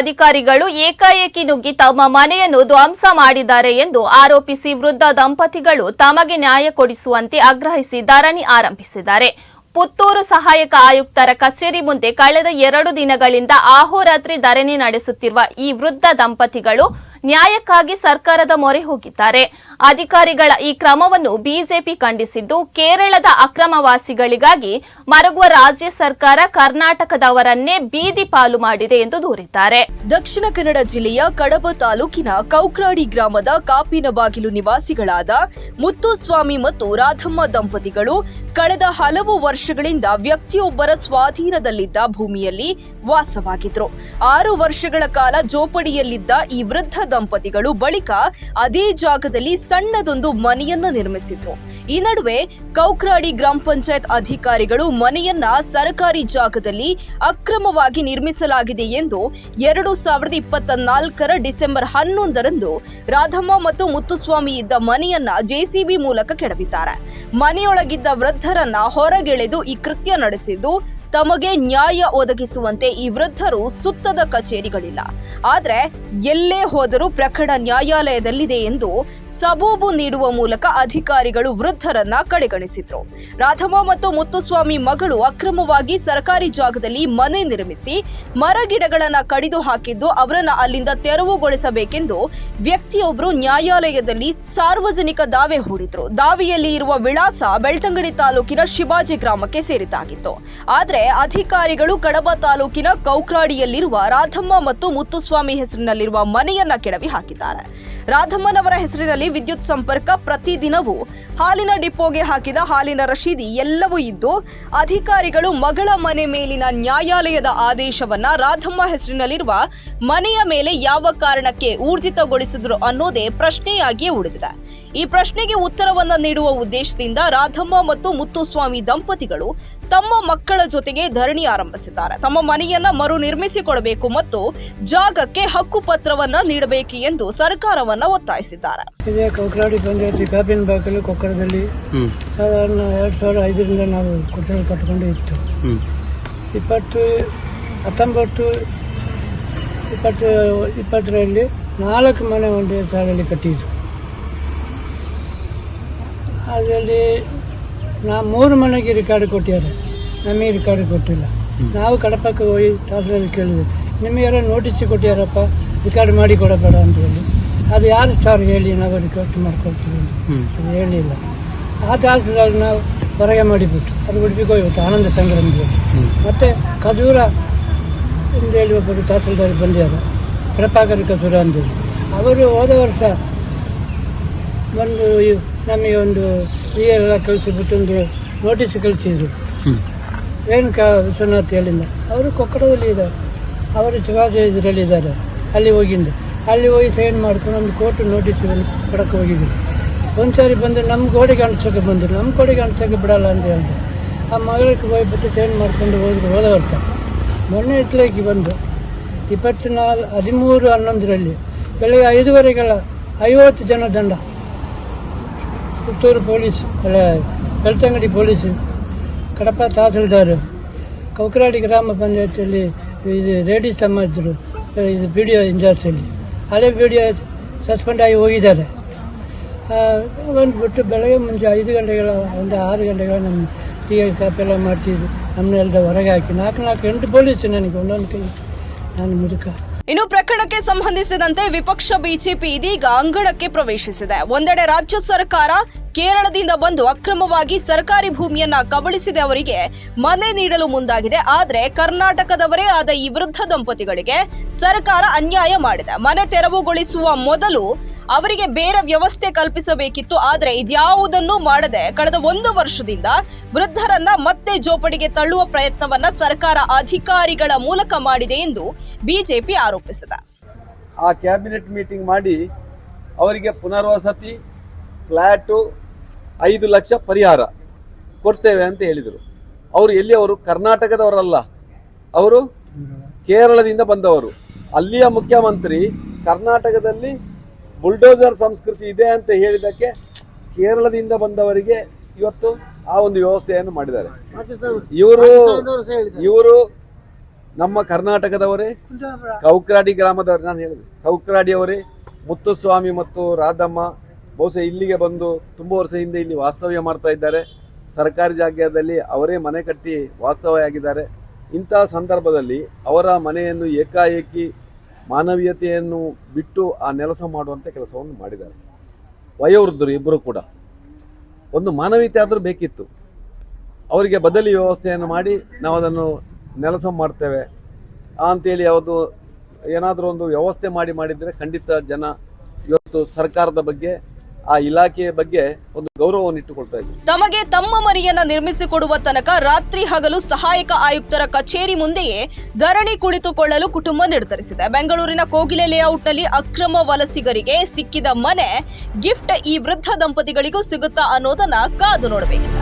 ಅಧಿಕಾರಿಗಳು ಏಕಾಏಕಿ ನುಗ್ಗಿ ತಮ್ಮ ಮನೆಯನ್ನು ಧ್ವಂಸ ಮಾಡಿದ್ದಾರೆ ಎಂದು ಆರೋಪಿಸಿ ವೃದ್ಧ ದಂಪತಿಗಳು ತಮಗೆ ನ್ಯಾಯ ಕೊಡಿಸುವಂತೆ ಆಗ್ರಹಿಸಿ ಧರಣಿ ಆರಂಭಿಸಿದ್ದಾರೆ. ಪುತ್ತೂರು ಸಹಾಯಕ ಆಯುಕ್ತರ ಕಚೇರಿ ಮುಂದೆ ಕಳೆದ ಎರಡು ದಿನಗಳಿಂದ ಆಹೋರಾತ್ರಿ ಧರಣಿ ನಡೆಸುತ್ತಿರುವ ಈ ವೃದ್ಧ ದಂಪತಿಗಳು ನ್ಯಾಯಕ್ಕಾಗಿ ಸರ್ಕಾರದ ಮೊರೆ ಹೋಗಿದ್ದಾರೆ. ಅಧಿಕಾರಿಗಳ ಈ ಕ್ರಮವನ್ನು ಬಿಜೆಪಿ ಖಂಡಿಸಿದ್ದು, ಕೇರಳದ ಅಕ್ರಮವಾಸಿಗಳಿಗಾಗಿ ಮರಗುವ ರಾಜ್ಯ ಸರ್ಕಾರ ಕರ್ನಾಟಕದವರನ್ನೇ ಬೀದಿ ಪಾಲು ಮಾಡಿದೆ ಎಂದು ದೂರಿದ್ದಾರೆ. ದಕ್ಷಿಣ ಕನ್ನಡ ಜಿಲ್ಲೆಯ ಕಡಬ ತಾಲೂಕಿನ ಕೌಕ್ರಾಡಿ ಗ್ರಾಮದ ಕಾಪಿನ ಬಾಗಿಲು ನಿವಾಸಿಗಳಾದ ಮುತ್ತುಸ್ವಾಮಿ ಮತ್ತು ರಾಧಮ್ಮ ದಂಪತಿಗಳು ಕಳೆದ ಹಲವು ವರ್ಷಗಳಿಂದ ವ್ಯಕ್ತಿಯೊಬ್ಬರ ಸ್ವಾಧೀನದಲ್ಲಿದ್ದ ಭೂಮಿಯಲ್ಲಿ ವಾಸವಾಗಿದ್ರು. ಆರು ವರ್ಷಗಳ ಕಾಲ ಜೋಪಡಿಯಲ್ಲಿದ್ದ ಈ ವೃದ್ಧ ದಂಪತಿಗಳು ಬಳಿಕ ಅದೇ ಜಾಗದಲ್ಲಿ ಸಣ್ಣದೊಂದು ಮನೆಯನ್ನ ನಿರ್ಮಿಸಿದ್ರು. ಈ ನಡುವೆ ಕೌಕ್ರಾಡಿ ಗ್ರಾಮ ಪಂಚಾಯತ್ ಅಧಿಕಾರಿಗಳು ಮನೆಯನ್ನ ಸರ್ಕಾರಿ ಜಾಗದಲ್ಲಿ ಅಕ್ರಮವಾಗಿ ನಿರ್ಮಿಸಲಾಗಿದೆ ಎಂದು ಎರಡು ಸಾವಿರದ ಇಪ್ಪತ್ತ ನಾಲ್ಕರ ಡಿಸೆಂಬರ್ ಹನ್ನೊಂದರಂದು ರಾಧಮ್ಮ ಮತ್ತು ಮುತ್ತುಸ್ವಾಮಿ ಇದ್ದ ಮನೆಯನ್ನ ಜೆಸಿಬಿ ಮೂಲಕ ಕೆಡವಿದ್ದಾರೆ. ಮನೆಯೊಳಗಿದ್ದ ವೃದ್ಧರನ್ನ ಹೊರಗೆಳೆದು ಈ ಕೃತ್ಯ ನಡೆಸಿದ್ದು ತಮಗೆ ನ್ಯಾಯ ಒದಗಿಸುವಂತೆ ಈ ವೃದ್ಧರು ಸುತ್ತದ ಕಚೇರಿಗಳಿಲ್ಲ. ಆದರೆ ಎಲ್ಲೇ ಹೋದರೂ ಪ್ರಕರಣ ನ್ಯಾಯಾಲಯದಲ್ಲಿದೆ ಎಂದು ಸಬೂಬು ನೀಡುವ ಮೂಲಕ ಅಧಿಕಾರಿಗಳು ವೃದ್ಧರನ್ನ ಕಡೆಗಣಿಸಿದ್ರು. ರಾಧಮ್ಮ ಮತ್ತು ಮುತ್ತುಸ್ವಾಮಿ ಮಗಳು ಅಕ್ರಮವಾಗಿ ಸರ್ಕಾರಿ ಜಾಗದಲ್ಲಿ ಮನೆ ನಿರ್ಮಿಸಿ ಮರಗಿಡಗಳನ್ನ ಕಡಿದು ಹಾಕಿದ್ದು ಅವರನ್ನ ಅಲ್ಲಿಂದ ತೆರವುಗೊಳಿಸಬೇಕೆಂದು ವ್ಯಕ್ತಿಯೊಬ್ಬರು ನ್ಯಾಯಾಲಯದಲ್ಲಿ ಸಾರ್ವಜನಿಕ ದಾವೆ ಹೂಡಿದ್ರು. ದಾವೆಯಲ್ಲಿ ಇರುವ ವಿಳಾಸ ಬೆಳ್ತಂಗಡಿ ತಾಲೂಕಿನ ಶಿವಾಜಿ ಗ್ರಾಮಕ್ಕೆ ಸೇರಿದ್ದಾಗಿತ್ತು. ಆದ್ರೆ ಅಧಿಕಾರಿಗಳು ಕಡಬ ತಾಲೂಕಿನ ಕೌಕ್ರಾಡಿಯಲ್ಲಿರುವ ರಾಧಮ್ಮ ಮತ್ತು ಮುತ್ತುಸ್ವಾಮಿ ಹೆಸರಿನಲ್ಲಿರುವ ಮನೆಯನ್ನ ಕೆಡವಿ ಹಾಕಿದ್ದಾರೆ. ರಾಧಮ್ಮನವರ ಹೆಸರಿನಲ್ಲಿ ವಿದ್ಯುತ್ ಸಂಪರ್ಕ ಪ್ರತಿದಿನವೂ ಹಾಲಿನ ಡಿಪೋಗೆ ಹಾಕಿದ ಹಾಲಿನ ರಶೀದಿ ಎಲ್ಲವೂ ಇದ್ದು, ಅಧಿಕಾರಿಗಳು ಮಗಳ ಮನೆ ಮೇಲಿನ ನ್ಯಾಯಾಲಯದ ಆದೇಶವನ್ನ ರಾಧಮ್ಮ ಹೆಸರಿನಲ್ಲಿರುವ ಮನೆಯ ಮೇಲೆ ಯಾವ ಕಾರಣಕ್ಕೆ ಊರ್ಜಿತಗೊಳಿಸಿದ್ರು ಅನ್ನೋದೇ ಪ್ರಶ್ನೆಯಾಗಿಯೇ ಉಳಿದಿದೆ. ಈ ಪ್ರಶ್ನೆಗೆ ಉತ್ತರವನ್ನ ನೀಡುವ ಉದ್ದೇಶದಿಂದ ರಾಧಮ್ಮ ಮತ್ತು ಮುತ್ತುಸ್ವಾಮಿ ದಂಪತಿಗಳು ತಮ್ಮ ಮಕ್ಕಳ ಜೊತೆಗೆ ಧರಣಿ ಆರಂಭಿಸಿದ್ದಾರೆ. ತಮ್ಮ ಮನೆಯನ್ನ ಮರು ನಿರ್ಮಿಸಿಕೊಡಬೇಕು ಮತ್ತು ಜಾಗಕ್ಕೆ ಹಕ್ಕು ಪತ್ರವನ್ನ ನೀಡಬೇಕು ಎಂದು ಸರ್ಕಾರವನ್ನ ಒತ್ತಾಯಿಸಿದ್ದಾರೆ. ಇದೇ ಕೊಕ್ರಾಡಿ ಪಂಚಾಯತಿ ಕಾಪಿನ ಬಾಗಿಲು ಕೊಕ್ಕರದಲ್ಲಿ ಸಾಧಾರಣ ಎರಡು ಸಾವಿರದ ಐದರಿಂದ ನಾವು ಕೊಠಡಿ ಕಟ್ಟಿಕೊಂಡು ಇತ್ತು. ಇಪ್ಪತ್ತು ಹತ್ತೊಂಬತ್ತು ಇಪ್ಪತ್ತು ಇಪ್ಪತ್ತರಲ್ಲಿ ನಾಲ್ಕು ಮನೆ ಒಂದೇ ಸಾಲಲ್ಲಿ ಕಟ್ಟಿದ್ರು. ಅದರಲ್ಲಿ ನಾ ಮೂರು ಮನೆಗೆ ರೆಕಾರ್ಡ್ ಕೊಟ್ಟಿದ್ದಾರೆ. ನಮಗೆ ರಿಕಾರ್ಡ್ ಕೊಟ್ಟಿಲ್ಲ. ನಾವು ಕಡಪಕ್ಕೆ ಹೋಗಿ ತಹಸೀಲ್ದಾರ್ ಕೇಳಿದ್ವಿ. ನಿಮಗೆ ಯಾರೋ ನೋಟಿಸ್ ಕೊಟ್ಟಿಯಾರಪ್ಪ ರಿಕಾರ್ಡ್ ಮಾಡಿ ಕೊಡಬೇಡ ಅಂತ ಹೇಳಿ. ಅದು ಯಾರು ಸರ್ ಹೇಳಿ ನಾವು ರಿಕಾರ್ಡ್ ಮಾಡ್ಕೊಳ್ತೀವಿ. ಅದು ಹೇಳಿಲ್ಲ. ಆ ತಹಸೀಲ್ದಾರ್ ನಾವು ಹೊರಗೆ ಮಾಡಿಬಿಟ್ಟು ಅದು ಉಡುಪಿಗೆ ಹೋಗ್ಬಿಟ್ಟು ಆನಂದ ಹ್ಮ್. ಮತ್ತು ಖಜೂರ ಎಂದು ಹೇಳಿ ಒಬ್ಬರು ತಹಸೀಲ್ದಾರ್ ಬಂದಿದ್ದಾರೆ. ಪ್ರಭಾಕರ್ ಖಜೂರ ಅಂತೇಳಿ ಅವರು ಹೋದ ವರ್ಷ ಒಂದು ನಮಗೆ ಒಂದು ಈ ಎಲ್ಲ ಕಳಿಸಿಬಿಟ್ಟು ಒಂದು ನೋಟಿಸ್ ಕಳಿಸಿದ್ರು. ರೇಣುಕಾ ವಿಶ್ವನಾಥ್ ಹೇಳಿಲ್ಲ. ಅವರು ಕೊಕ್ಕಡದಲ್ಲಿ ಇದ್ದಾರೆ. ಅವರು ಶಿವಾಜಿ ಇದರಲ್ಲಿದ್ದಾರೆ. ಅಲ್ಲಿ ಹೋಗಿದ್ದು ಅಲ್ಲಿ ಹೋಗಿ ಸೈನ್ ಮಾಡ್ಕೊಂಡು ಒಂದು ಕೋರ್ಟ್ ನೋಟಿಸ್ ಕೊಡಕ್ಕೆ ಹೋಗಿದ್ವಿ. ಒಂದು ಸಾರಿ ಬಂದು ನಮ್ಮ ಗೋಡೆಗೆ ಅಣಿಸೋಕೆ ಬಂದರು. ನಮ್ಮ ಗೋಡೆಗೆ ಅಂಟಿಸೋಕೆ ಬಿಡಲ್ಲ ಅಂತ ಹೇಳ್ದೆ. ಆ ಮಗಳಿಗೆ ಹೋಗ್ಬಿಟ್ಟು ಸೈನ್ ಮಾಡ್ಕೊಂಡು ಹೋದ್ರು. ಹೋದ ವರ್ಷ. ಮೊನ್ನೆ ಇತ್ಲಾಗಿ ಬಂದು ಇಪ್ಪತ್ನಾಲ್, ಹದಿಮೂರು, ಹನ್ನೊಂದರಲ್ಲಿ ಬೆಳಗ್ಗೆ ಐದುವರೆಗೆಲ್ಲ ಐವತ್ತು ಜನ ದಂಡ. ಪುತ್ತೂರು ಪೊಲೀಸ್ ಬೆಳ್ತಂಗಡಿ ಪೊಲೀಸ್ ಕಡಪ ತಹಸೀಲ್ದಾರ್ ಕೌಕರಾಡಿ ಗ್ರಾಮ ಪಂಚಾಯತಿಯಲ್ಲಿ ಇದು ರೇಡಿ ಸಮಾಜರು ಇದು ಬಿ ಡಿ ಒ ಇನ್ಚಾರ್ಜಲ್ಲಿ ಹಳೆ ಬಿ ಡಿ ಒ ಸಸ್ಪೆಂಡ್ ಆಗಿ ಹೋಗಿದ್ದಾರೆ. ಬಂದುಬಿಟ್ಟು ಬೆಳಗ್ಗೆ ಮುಂಚೆ ಐದು ಗಂಟೆಗಳ, ಒಂದು ಆರು ಗಂಟೆಗಳ ನಮ್ಮ ಟೀ ಕಾಪಿ ಎಲ್ಲ ಮಾಡ್ತಿದ್ರು. ನಮ್ಮನ್ನೆಲ್ಲ ಹೊರಗೆ ಹಾಕಿ ನಾಲ್ಕು ನಾಲ್ಕು, ಎಂಟು ಪೊಲೀಸ್ ನನಗೆ ಒಂದೊಂದು ಕೈ, ನಾನು ಮುದುಕ. ಇನ್ನು ಪ್ರಕರಣಕ್ಕೆ ಸಂಬಂಧಿಸಿದಂತೆ ವಿಪಕ್ಷ ಬಿಜೆಪಿ ಇದೀಗ ಅಂಗಡಕ್ಕೆ ಪ್ರವೇಶಿಸಿದೆ. ಒಂದೆಡೆ ರಾಜ್ಯ ಸರ್ಕಾರ ಕೇರಳದಿಂದ ಬಂದು ಅಕ್ರಮವಾಗಿ ಸರ್ಕಾರಿ ಭೂಮಿಯನ್ನ ಕಬಳಿಸಿದೆ ಅವರಿಗೆ ಮನೆ ನೀಡಲು ಮುಂದಾಗಿದೆ. ಆದರೆ ಕರ್ನಾಟಕದವರೇ ಆದ ಈ ವೃದ್ಧ ದಂಪತಿಗಳಿಗೆ ಸರ್ಕಾರ ಅನ್ಯಾಯ ಮಾಡಿದೆ. ಮನೆ ತೆರವುಗೊಳಿಸುವ ಮೊದಲು ಅವರಿಗೆ ಬೇರೆ ವ್ಯವಸ್ಥೆ ಕಲ್ಪಿಸಬೇಕಿತ್ತು. ಆದರೆ ಇದ್ಯಾವುದನ್ನೂ ಮಾಡದೆ ಕಳೆದ ಒಂದು ವರ್ಷದಿಂದ ವೃದ್ಧರನ್ನ ಮತ್ತೆ ಜೋಪಡಿಗೆ ತಳ್ಳುವ ಪ್ರಯತ್ನವನ್ನ ಸರ್ಕಾರ ಅಧಿಕಾರಿಗಳ ಮೂಲಕ ಮಾಡಿದೆ ಎಂದು ಬಿಜೆಪಿ ಆರೋಪಿಸಿದೆ. ಆ ಕ್ಯಾಬಿನೆಟ್ ಮೀಟಿಂಗ್ ಮಾಡಿ ಅವರಿಗೆ ಪುನರ್ವಸತಿ ಫ್ಲ್ಯಾಟು ಐದು ಲಕ್ಷ ಪರಿಹಾರ ಕೊಡ್ತೇವೆ ಅಂತ ಹೇಳಿದರು. ಅವರು ಎಲ್ಲಿ ಅವರು ಕರ್ನಾಟಕದವರಲ್ಲ. ಅವರು ಕೇರಳದಿಂದ ಬಂದವರು. ಅಲ್ಲಿಯ ಮುಖ್ಯಮಂತ್ರಿ ಕರ್ನಾಟಕದಲ್ಲಿ ಬುಲ್ಡೋಸರ್ ಸಂಸ್ಕೃತಿ ಇದೆ ಅಂತ ಹೇಳಿದಕ್ಕೆ ಕೇರಳದಿಂದ ಬಂದವರಿಗೆ ಇವತ್ತು ಆ ಒಂದು ವ್ಯವಸ್ಥೆಯನ್ನು ಮಾಡಿದ್ದಾರೆ. ಇವರು ಇವರು ನಮ್ಮ ಕರ್ನಾಟಕದವರೇ ಕೌಕ್ರಾಡಿ ಗ್ರಾಮದವರು. ನಾನು ಹೇಳಿದೆ. ಕೌಕ್ರಾಡಿ ಅವರೇ ಮುತ್ತುಸ್ವಾಮಿ ಮತ್ತು ರಾಧಮ್ಮ ಬಹುಶಃ ಇಲ್ಲಿಗೆ ಬಂದು ತುಂಬ ವರ್ಷ ಹಿಂದೆ ಇಲ್ಲಿ ವಾಸ್ತವ್ಯ ಮಾಡ್ತಾ ಇದ್ದಾರೆ. ಸರ್ಕಾರಿ ಜಾಗದಲ್ಲಿ ಅವರೇ ಮನೆ ಕಟ್ಟಿ ವಾಸ್ತವ್ಯ ಇಂತಹ ಸಂದರ್ಭದಲ್ಲಿ ಅವರ ಮನೆಯನ್ನು ಏಕಾಏಕಿ ಮಾನವೀಯತೆಯನ್ನು ಬಿಟ್ಟು ಆ ನೆಲಸ ಮಾಡುವಂಥ ಕೆಲಸವನ್ನು ಮಾಡಿದ್ದಾರೆ. ವಯೋವೃದ್ಧರು ಇಬ್ಬರು ಕೂಡ. ಒಂದು ಮಾನವೀಯತೆ ಆದರೂ ಬೇಕಿತ್ತು. ಅವರಿಗೆ ಬದಲಿ ವ್ಯವಸ್ಥೆಯನ್ನು ಮಾಡಿ ನಾವು ಅದನ್ನು ನೆಲಸ ಮಾಡ್ತೇವೆ. ಅಂತೇಳಿ ಯಾವುದು ಏನಾದರೂ ಒಂದು ವ್ಯವಸ್ಥೆ ಮಾಡಿ ಮಾಡಿದರೆ ಖಂಡಿತ ಜನ ಇವತ್ತು ಸರ್ಕಾರದ ಬಗ್ಗೆ ಆ ಇಲಾಖೆಯ ಬಗ್ಗೆ ಒಂದು ಗೌರವವನ್ನು ಇಟ್ಟುಕೊಳ್ತಾ ಇದ್ದೀವಿ ತಮಗೆ ತಮ್ಮ ಮರಿಯನ್ನ ನಿರ್ಮಿಸಿಕೊಡುವ ತನಕ ರಾತ್ರಿ ಹಗಲು ಸಹಾಯಕ ಆಯುಕ್ತರ ಕಚೇರಿ ಮುಂದೆಯೇ ಧರಣಿ ಕುಳಿತುಕೊಳ್ಳಲು ಕುಟುಂಬ ನಿರ್ಧರಿಸಿದೆ. ಬೆಂಗಳೂರಿನ ಕೋಗಿಲೆ ಲೇಔಟ್ನಲ್ಲಿ ಅಕ್ರಮ ವಲಸಿಗರಿಗೆ ಸಿಕ್ಕಿದ ಮನೆ, ಗಿಫ್ಟ್ ಈ ವೃದ್ಧ ದಂಪತಿಗಳಿಗೂ ಸಿಗುತ್ತಾ ಅನ್ನೋದನ್ನ ಕಾದು ನೋಡಬೇಕಿದೆ